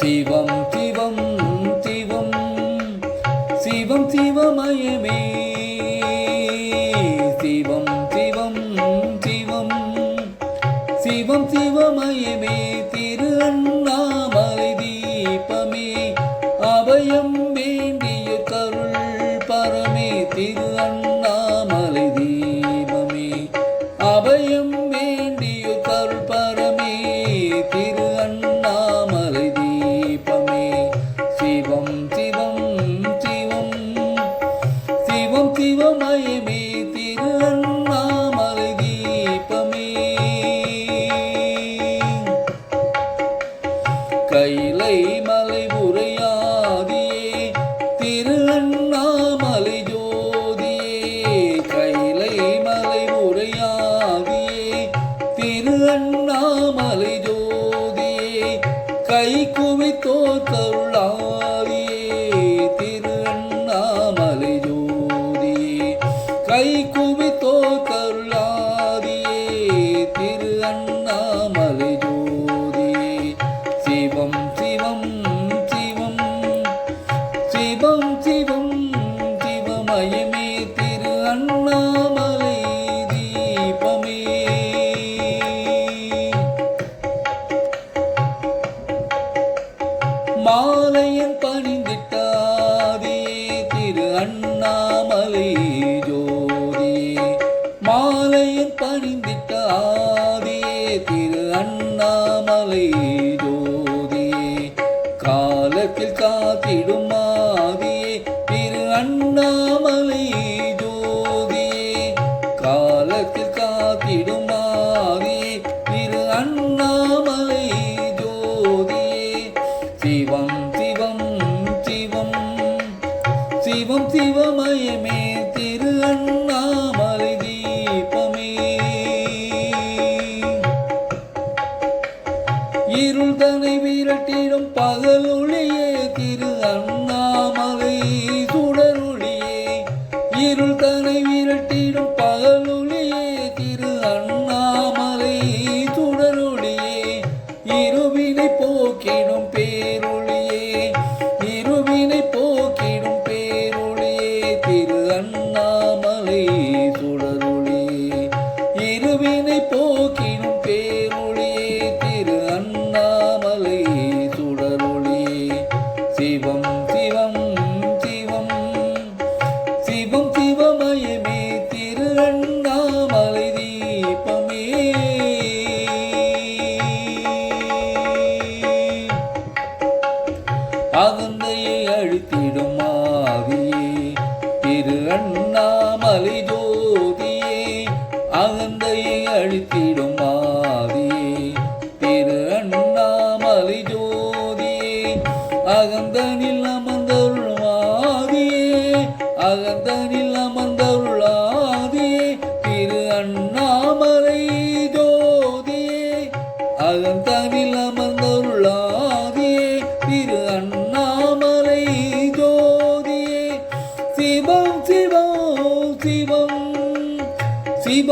சிவம் சிவம் சிவம். சிவம் சிவமயமே. அபயம் வேண்டியோ குவித்தோ கருளாதியே திரு அண்ணாமலை ஜோதியே. கை குவித்தோ கருளாதியே திரு அண்ணாமலை ஜோதியே. சிவம் சிவம் சிவம் சிவம் மாமலை ஜோதி மாலையில் பணிந்திட்ட ஆதியே திரு அண்ணாமலை ஜோதி. காலத்தில் காத்திடும் சிவம் சிவமயமே திரு அண்ணாமலை தீபமே. இருள் தனை விரட்டிடும் ஒளியே திரு அண்ணாமலை சுடரொளியே. இருள் தனை விரட்டிடும் ஒளியே திரு அண்ணாமலை சுடரொளியே. இருவினை போக்கிடும் பேரு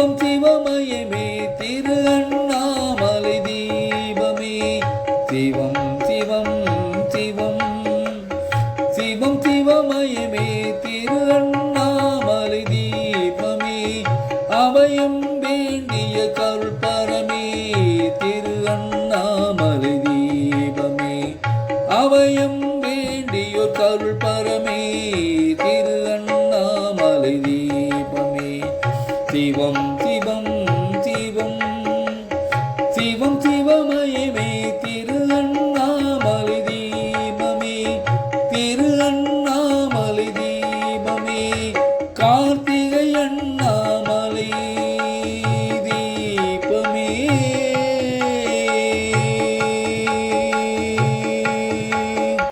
சிவம் சிவமயமே திரு அண்ணாமலை தீபமே. சிவம் சிவம் சிவம். சிவம் சிவமயமே திரு அண்ணாமலை தீபமே. அவையும் வேண்டிய கருப்பரமே திரு அண்ணாமலை தீபமே. அவையும் வேண்டிய கருப்பரமே திரு அண்ணாமலை தீபமே. சிவம்